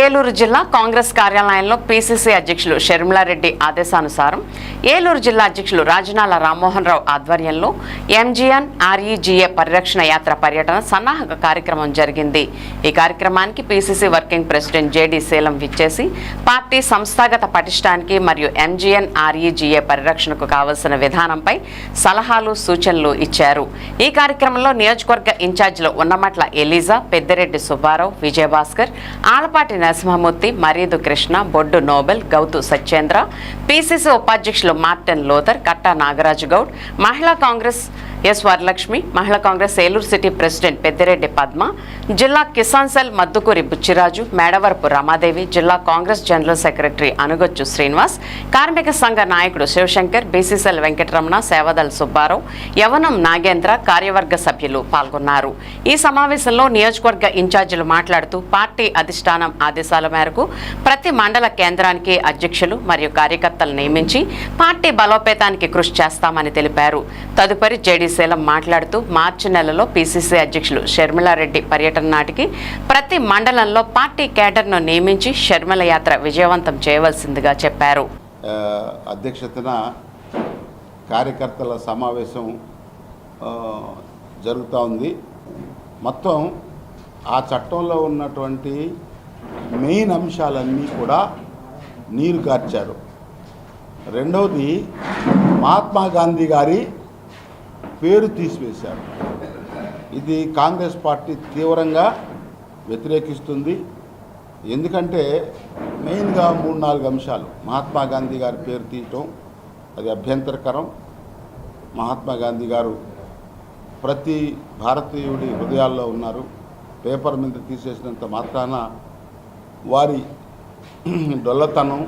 ఏలూరు జిల్లా కాంగ్రెస్ కార్యాలయంలో పీసీసీ అధ్యక్షులు షర్మిలారెడ్డి ఆదేశానుసారం ఏలూరు జిల్లా అధ్యక్షులు రాజనాల రామ్మోహన్ రావు ఆధ్వర్యంలో ఎంజీఎన్ ఆర్ఈజీఏ పరిరక్షణ యాత్ర పర్యటన సన్నాహక కార్యక్రమం జరిగింది. ఈ కార్యక్రమానికి PCC working president JD Seelam విచ్చేసి పార్టీ సంస్థాగత పటిష్టానికి మరియు ఎంజీఎన్ ఆర్ఈజీఏ పరిరక్షణకు కావలసిన విధానంపై సలహాలు సూచనలు ఇచ్చారు. ఈ కార్యక్రమంలో నియోజకవర్గ ఇన్ఛార్జీలు ఉన్నమట్ల ఎలీజా పెద్దిరెడ్డి సుబ్బారావు విజయభాస్కర్ ఆలపాటి నరసింహమూర్తి మరీదు కృష్ణ బొడ్డు నోబెల్ గౌతు సత్యేంద్ర పిసిసి ఉపాధ్యక్షులు Martin Luther Katta Nagaraju Goud Mahila Congress S Varalakshmi Mahila Congress Eluru city president Peddireddy Padma జిల్లా కిసాన్ సెల్ మద్దుకూరి బుచ్చిరాజు మేడవరపు రమాదేవి జిల్లా కాంగ్రెస్ జనరల్ సెక్రటరీ అనుగొచ్చు శ్రీనివాస్ కార్మిక సంఘ నాయకుడు శివశంకర్ బీసీసీఎల్ వెంకటరమణ సేవదల్ సుబ్బారావు యవనం నాగేంద్ర కార్యవర్గ సభ్యులు పాల్గొన్నారు. ఈ సమావేశంలో నియోజకవర్గ ఇన్ఛార్జీలు మాట్లాడుతూ పార్టీ అధిష్టానం ఆదేశాల మేరకు ప్రతి మండల కేంద్రానికి అధ్యక్షులు మరియు కార్యకర్తలు నియమించి పార్టీ బలోపేతానికి కృషి చేస్తామని తెలిపారు. తదుపరి జేడీ సేలం మాట్లాడుతూ మార్చి నెలలో పీసీసీ అధ్యక్షులు షర్మిలారెడ్డి పర్యటన నాటికి ప్రతి మండలంలో పార్టీ కేడర్ను నియమించి షర్మిల యాత్ర విజయవంతం చేయవలసిందిగా చెప్పారు. అధ్యక్షతన కార్యకర్తల సమావేశం జరుగుతూ ఉంది. మొత్తం ఆ చట్టంలో ఉన్నటువంటి మెయిన్ అంశాలన్నీ కూడా నీరు కార్చారు. రెండవది మహాత్మా గాంధీ గారి పేరు తీసివేశారు. ఇది కాంగ్రెస్ పార్టీ తీవ్రంగా వ్యతిరేకిస్తుంది. ఎందుకంటే మెయిన్గా మూడు నాలుగు అంశాలు. మహాత్మా గాంధీ గారి పేరు తీయటం అది అభ్యంతరకరం. మహాత్మా గాంధీ గారు ప్రతి భారతీయుడి హృదయాల్లో ఉన్నారు. పేపర్ మీద తీసేసినంత మాత్రాన వారి డొల్లతనం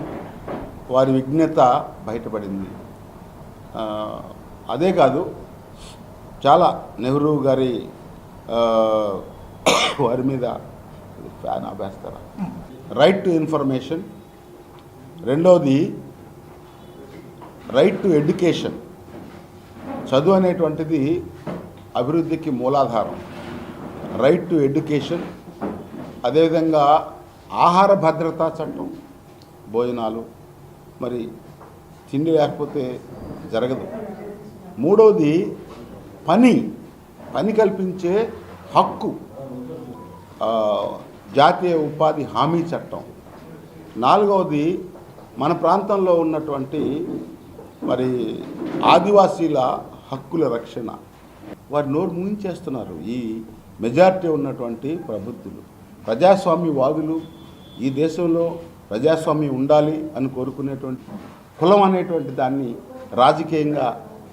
వారి విజ్ఞత బయటపడింది. అదే కాదు చాలా నెహ్రూ గారి వారి మీద ఫ్యాన్ ఆపేస్తారా? రైట్ టు ఇన్ఫర్మేషన్ రెండవది రైట్ టు ఎడ్యుకేషన్ చదువు అనేటువంటిది అభివృద్ధికి మూలాధారం. రైట్ టు ఎడ్యుకేషన్ అదేవిధంగా ఆహార భద్రతా చట్టం భోజనాలు మరి తిండి లేకపోతే జరగదు. మూడవది పని పని కల్పించే హక్కు జాతీయ ఉపాధి హామీ చట్టం. నాలుగవది మన ప్రాంతంలో ఉన్నటువంటి మరి ఆదివాసీల హక్కుల రక్షణ. వారి నోరు ముగించేస్తున్నారు ఈ మెజారిటీ ఉన్నటువంటి ప్రభుత్వులు. ప్రజాస్వామ్యవాదులు ఈ దేశంలో ప్రజాస్వామ్యం ఉండాలి అని కోరుకునేటువంటి కులం అనేటువంటి దాన్ని రాజకీయంగా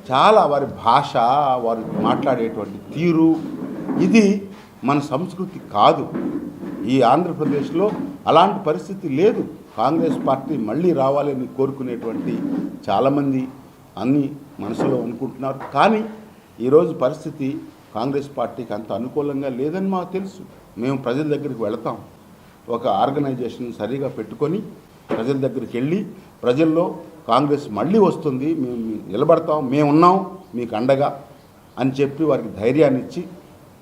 చాలా వారి భాష వారు మాట్లాడేటువంటి తీరు ఇది మన సంస్కృతి కాదు. ఈ ఆంధ్రప్రదేశ్లో అలాంటి పరిస్థితి లేదు. కాంగ్రెస్ పార్టీ మళ్ళీ రావాలని కోరుకునేటువంటి చాలామంది అన్ని మనసులో అనుకుంటున్నారు. కానీ ఈరోజు పరిస్థితి కాంగ్రెస్ పార్టీకి అంత అనుకూలంగా లేదని మాకు తెలుసు. మేము ప్రజల దగ్గరికి వెళతాం. ఒక ఆర్గనైజేషన్ సరిగా పెట్టుకొని ప్రజల దగ్గరికి వెళ్ళి ప్రజల్లో కాంగ్రెస్ మళ్ళీ వస్తుంది మేము నిలబడతాం మేము ఉన్నాం మీకు అండగా అని చెప్పి వారికి ధైర్యాన్ని ఇచ్చి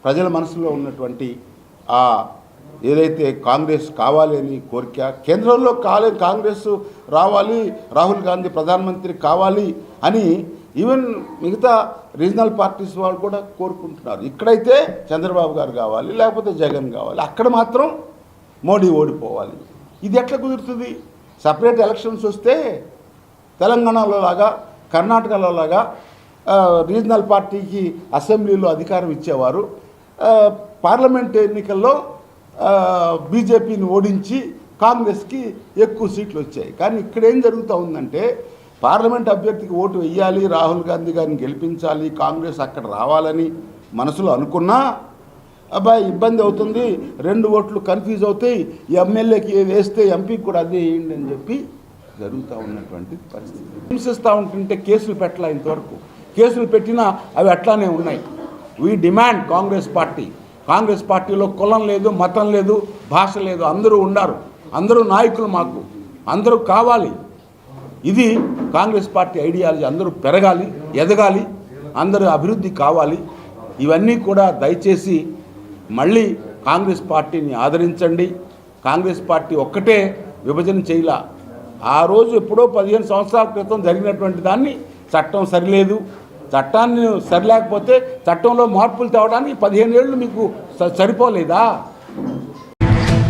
ప్రజల మనసులో ఉన్నటువంటి ఆ ఏదైతే కాంగ్రెస్ కావాలి అని కోరిక కేంద్రంలో కాలే కాంగ్రెస్ రావాలి రాహుల్ గాంధీ ప్రధానమంత్రి కావాలి అని ఈవెన్ మిగతా రీజనల్ పార్టీస్ వాళ్ళు కూడా కోరుకుంటున్నారు. ఇక్కడైతే చంద్రబాబు గారు కావాలి లేకపోతే జగన్ కావాలి అక్కడ మాత్రం మోడీ ఓడిపోవాలి. ఇది ఎట్లా కుదురుతుంది? సపరేట్ ఎలక్షన్స్ వస్తే తెలంగాణలో లాగా కర్ణాటకలో లాగా రీజనల్ పార్టీకి అసెంబ్లీలో అధికారం ఇచ్చేవారు. పార్లమెంట్ ఎన్నికల్లో బీజేపీని ఓడించి కాంగ్రెస్కి ఎక్కువ సీట్లు వచ్చాయి. కానీ ఇక్కడ ఏం జరుగుతూ ఉందంటే పార్లమెంట్ అభ్యర్థికి ఓటు వెయ్యాలి రాహుల్ గాంధీ గారిని గెలిపించాలి కాంగ్రెస్ అక్కడ రావాలని మనసులో అనుకున్నా అబ్బాయి ఇబ్బంది అవుతుంది రెండు ఓట్లు కన్ఫ్యూజ్ అవుతాయి ఎమ్మెల్యేకి వేస్తే ఎంపీకి కూడా అదే వేయండి అని చెప్పి జరుగుతూ ఉన్నటువంటి పరిస్థితి. హింసిస్తూ ఉంటుంటే కేసులు పెట్టలే ఇంతవరకు? కేసులు పెట్టినా అవి అట్లానే ఉన్నాయి. We demand Congress party Congress పార్టీలో కులం లేదు మతం లేదు భాష లేదు. అందరూ ఉన్నారు అందరూ నాయకులు మాకు. అందరూ కావాలి. ఇది కాంగ్రెస్ పార్టీ ఐడియాలజీ అందరూ పెరగాలి ఎదగాలి. అందరూ అభివృద్ధి కావాలి. ఇవన్నీ కూడా దయచేసి మళ్ళీ కాంగ్రెస్ పార్టీని ఆదరించండి. కాంగ్రెస్ పార్టీ ఒక్కటే విభజన చేయలా. ఆ రోజు ఎప్పుడో పదిహేను సంవత్సరాల క్రితం జరిగినటువంటి దాన్ని చట్టం సరిలేదు. చట్టాన్ని సరిలేకపోతే చట్టంలో మార్పులు తేవడానికి పదిహేను ఏళ్ళు మీకు స- సరిపోలేదా?